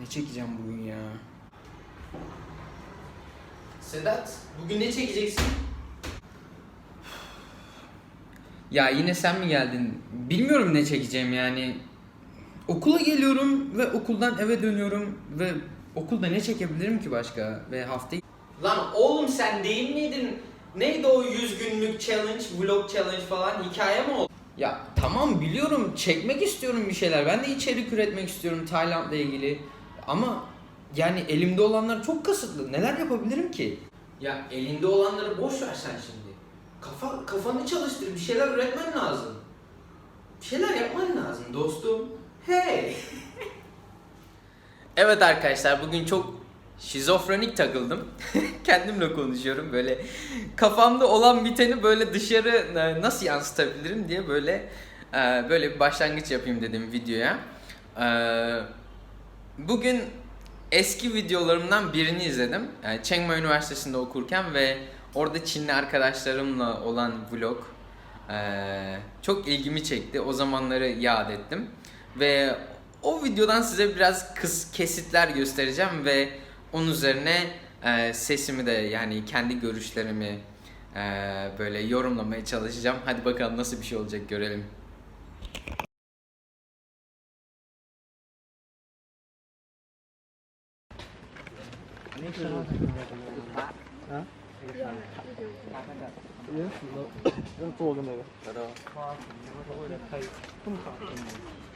Ne çekeceğim bugün ya? Sedat, bugün ne çekeceksin? Ya yine sen mi geldin? Bilmiyorum ne çekeceğim yani. Okula geliyorum ve okuldan eve dönüyorum ve okulda ne çekebilirim ki başka? Ve haftayı... Lan oğlum sen değil miydin? Neydi o 100 günlük challenge, vlog challenge falan hikaye mi oldu? Ya tamam biliyorum çekmek istiyorum bir şeyler. Ben de içerik üretmek istiyorum Tayland'la ilgili. Ama yani elimde olanlar çok kısıtlı. Neler yapabilirim ki? Ya elinde olanları boş ver sen şimdi. Kafa kafanı çalıştır. Bir şeyler üretmen lazım. Bir şeyler yapman lazım dostum. Hey. evet arkadaşlar bugün çok şizofrenik takıldım. Kendimle konuşuyorum böyle kafamda olan biteni böyle dışarı e, nasıl yansıtabilirim diye böyle e, böyle bir başlangıç yapayım dedim videoya. E, Bugün eski videolarımdan birini izledim. Yani Üniversitesi'nde okurken ve orada Çinli arkadaşlarımla olan vlog çok ilgimi çekti. O zamanları yad ettim. Ve o videodan size biraz kıs kesitler göstereceğim ve onun üzerine eee, sesimi de yani kendi görüşlerimi eee, böyle yorumlamaya çalışacağım. Hadi bakalım nasıl bir şey olacak görelim.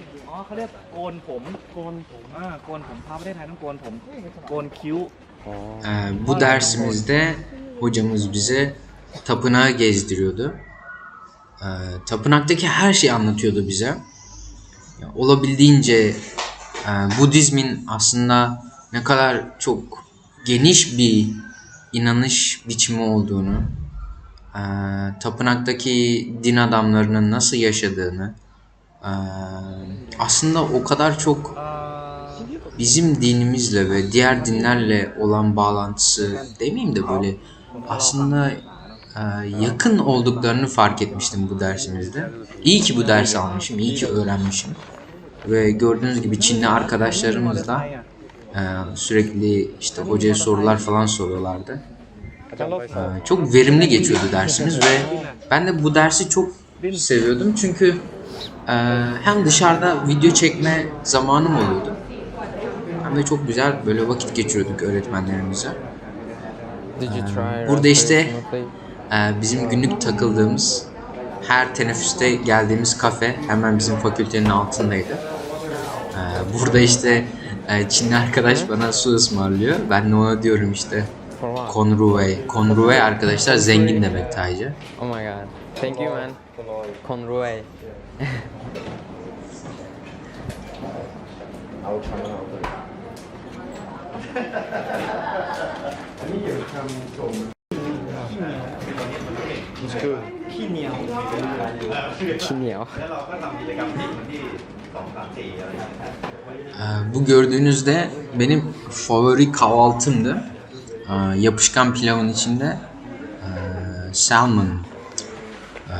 Dạ, อ๋อเขาเรียกโกนผม โกนผมอ่าโกนผมพาประเทศไทยต้องโกนผม โกนคิ้ว Ee, bu dersimizde hocamız bize tapınağı gezdiriyordu. Ee, tapınaktaki her şeyi anlatıyordu bize. Ya, olabildiğince e, Budizmin aslında ne kadar çok geniş bir inanış biçimi olduğunu, e, tapınaktaki din adamlarının nasıl yaşadığını, aslında o kadar çok bizim dinimizle ve diğer dinlerle olan bağlantısı demeyeyim de böyle aslında yakın olduklarını fark etmiştim bu dersimizde. İyi ki bu dersi almışım, iyi ki öğrenmişim. Ve gördüğünüz gibi Çinli arkadaşlarımız da e, sürekli işte hocaya sorular falan soruyorlardı. Çok verimli geçiyordu dersimiz ve ben de bu dersi çok seviyordum çünkü e, hem dışarıda video çekme zamanım oluyordu hem de çok güzel böyle vakit geçiriyorduk öğretmenlerimize. Ee, Burada işte e, bizim günlük takıldığımız her teneffüste geldiğimiz kafe hemen bizim fakültenin altındaydı. Ee, Burada işte e, Çinli arkadaş bana su ısmarlıyor. Ben de ona diyorum işte Konruwei. Konruwei arkadaşlar zengin demek Tayca. Oh my god. Thank you man. Conroy. ขี้เหนียว ขี้เหนียว Ee, Bu gördüğünüzde benim favori kahvaltımdı. Ee, Yapışkan pilavın içinde e, salmon, e,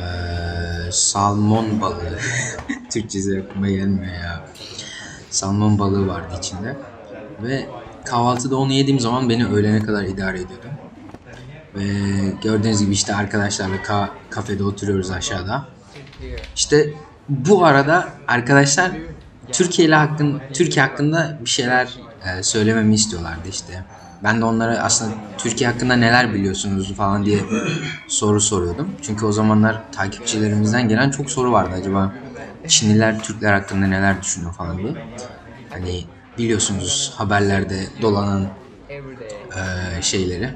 salmon balığı, Türkçesi aklıma gelmiyor ya. Salmon balığı vardı içinde. Ve kahvaltıda onu yediğim zaman beni öğlene kadar idare ediyordu. Ve gördüğünüz gibi işte arkadaşlarla ka- kafede oturuyoruz aşağıda. İşte bu arada arkadaşlar Türkiye ile hakkın Türkiye hakkında bir şeyler e, söylememi istiyorlardı işte. Ben de onlara aslında Türkiye hakkında neler biliyorsunuz falan diye soru soruyordum. Çünkü o zamanlar takipçilerimizden gelen çok soru vardı acaba Çinliler Türkler hakkında neler düşünüyor falan diye. Hani biliyorsunuz haberlerde dolanan e, şeyleri.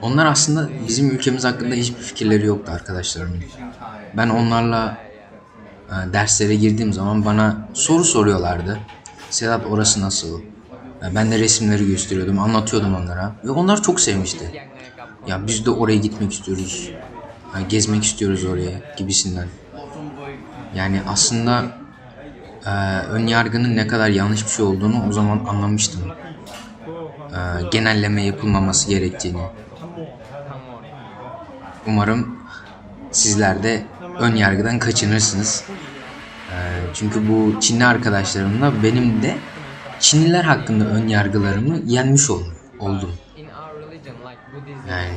Onlar aslında bizim ülkemiz hakkında hiçbir fikirleri yoktu arkadaşlarımın. Ben onlarla e, derslere girdiğim zaman bana soru soruyorlardı. Sedat orası nasıl? E, Ben de resimleri gösteriyordum, anlatıyordum onlara. Ve onlar çok sevmişti. Ya biz de oraya gitmek istiyoruz. e, Gezmek istiyoruz oraya gibisinden. Yani aslında e, ön yargının ne kadar yanlış bir şey olduğunu o zaman anlamıştım. E, genelleme yapılmaması gerektiğini. Umarım sizler de ön yargıdan kaçınırsınız. Ee, Çünkü bu Çinli arkadaşlarımla benim de Çinliler hakkında ön yargılarımı yenmiş oldum. oldum. Yani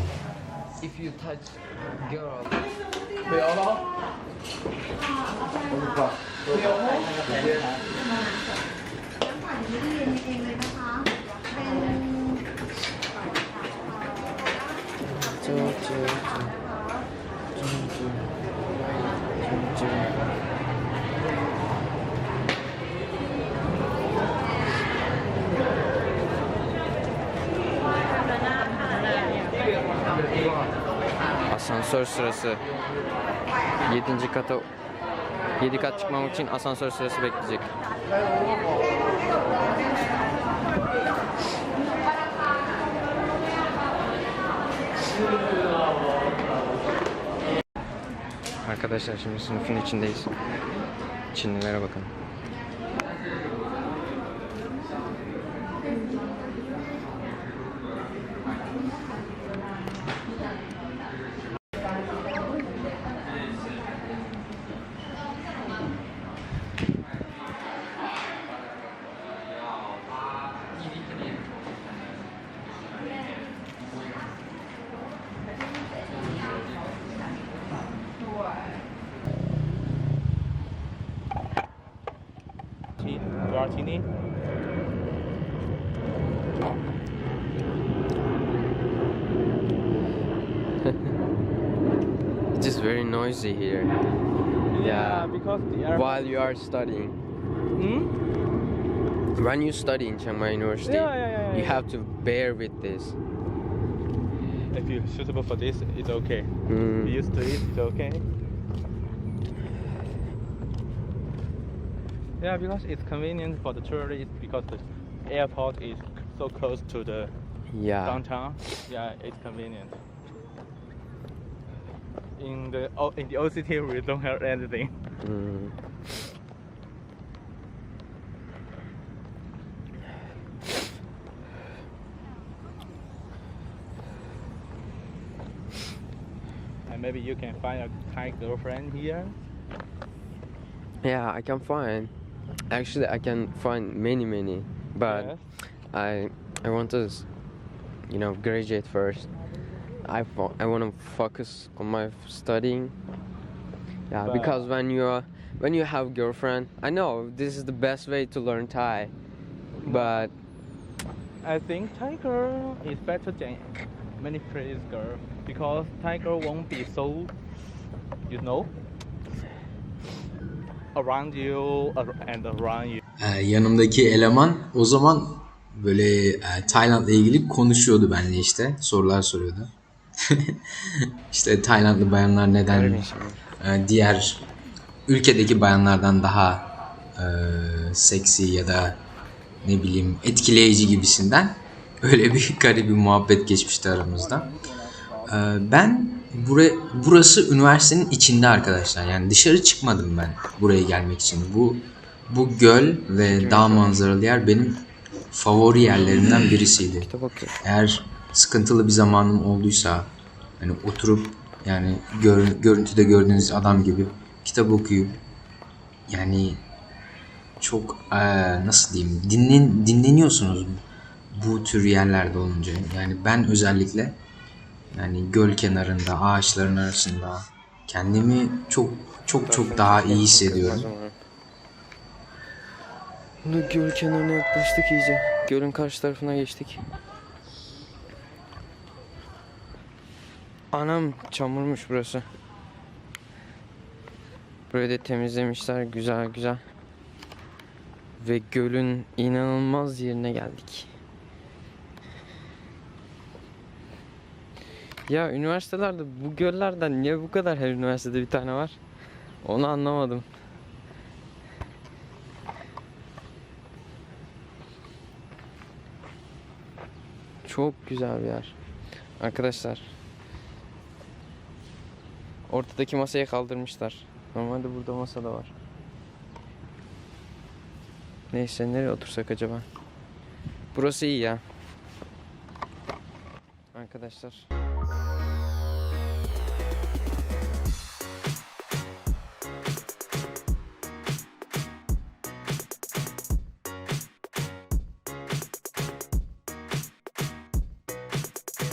ฝัน asansör sırası 7. kata 7 kat çıkmamak için asansör sırası bekleyecek. Arkadaşlar şimdi sınıfın içindeyiz. Çinlilere bakın. You are Chini? It is very noisy here. Yeah. because the air- While you are studying. Hmm? When you study in Chiang Mai University, Yeah, yeah, yeah, you have to bear with this. If you're suitable for this, it's okay. Mm. Be used to it, it's okay. Yeah, because it's convenient for the tourists because the airport is so close to the Yeah. downtown. Yeah, it's convenient. In the O- in the OCT, we don't have anything. Mm. And maybe you can find a Thai girlfriend here. Yeah, I can find. Actually, I can find many, many, but Yes. I I want to, you know, graduate first. I fo- I want to focus on my studying. Yeah, But- because when you are when you have girlfriend, I know this is the best way to learn Thai, but I think Thai girl is better than many Chinese girl because Thai girl won't be so, you know, around you and around you. Ee, yanımdaki eleman o zaman böyle e, Tayland'la ilgili konuşuyordu benimle işte. Sorular soruyordu. işte Taylandlı bayanlar neden e, diğer ülkedeki bayanlardan daha e, seksi ya da ne bileyim etkileyici gibisinden öyle bir garip bir muhabbet geçmişti aramızda. E, ben bura, burası üniversitenin içinde arkadaşlar. Yani dışarı çıkmadım ben buraya gelmek için. Bu bu göl ve dağ manzaralı yer benim favori yerlerimden birisiydi. Eğer sıkıntılı bir zamanım olduysa hani oturup yani gör, görüntüde gördüğünüz adam gibi kitap okuyup yani çok eee, nasıl diyeyim dinlen, dinleniyorsunuz bu tür yerlerde olunca. Yani ben özellikle yani göl kenarında ağaçların arasında kendimi çok çok çok daha iyi hissediyorum. Bunu göl kenarına yaklaştık iyice. Gölün karşı tarafına geçtik. Anam çamurmuş burası. Burayı da temizlemişler güzel güzel. Ve gölün inanılmaz yerine geldik. Ya üniversitelerde bu göllerden niye bu kadar her üniversitede bir tane var? Onu anlamadım. Çok güzel bir yer. Arkadaşlar. Ortadaki masayı kaldırmışlar. Normalde burada masa da var. Neyse nereye otursak acaba? Burası iyi ya. Arkadaşlar.